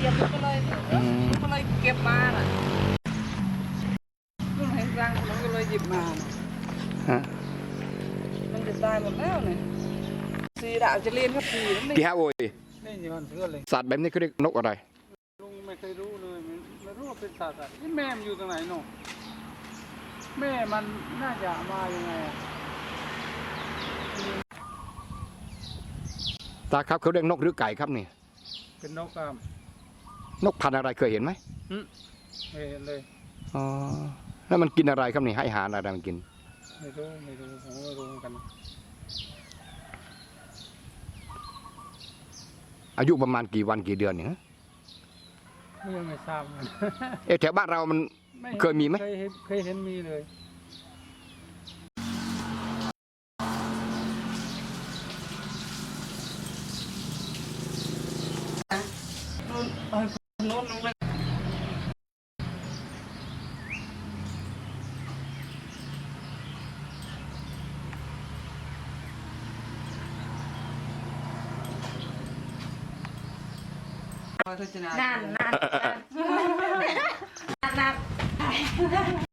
เหยียบมันก็เลยอืมมันก็เลยเก็บมาน่ะมันเห็นรังมันก็เลยหยิบมาน่ะฮะมันจะตายหมดแล้วเนี่ยสีดาวจะเรียนก็สีนั่นกี่นี่ฮะโอ้ยนี่ยี่มันเพื่อนเลยสัตว์แบบนี้เขาเรียกนกอะไร ลุงไม่เคยรู้เลยไม่ไม่รู้ว่าเป็นสัตว์อะไรนี่แม่มันอยู่ตรงไหนเนาะแม่มันน่าจะมายังไงอะตาครับเขาเรียกนกหรือไก่ครับนี่เป็นนกอะ นกพันธุ์อะไรเคยเห็นไหมไม่เห็นเลยอ๋อแล้วมันกินอะไรครับนี่ให้อาหารอะไรมันกิน ไม่รู้ไม่รู้ผมก็ไม่รู้เหมือนกัน อายุประมาณกี่วันกี่เดือนเนี่ยฮะไม่ยังไม่ทราบเหมือนกันเอ๊ะแถวบ้านเรามันไม่เคยมีไหม เคยเห็นเคยเห็นมีเลยนู่นเออนู่ นลงไปนั่นนั่นนั่นนั่น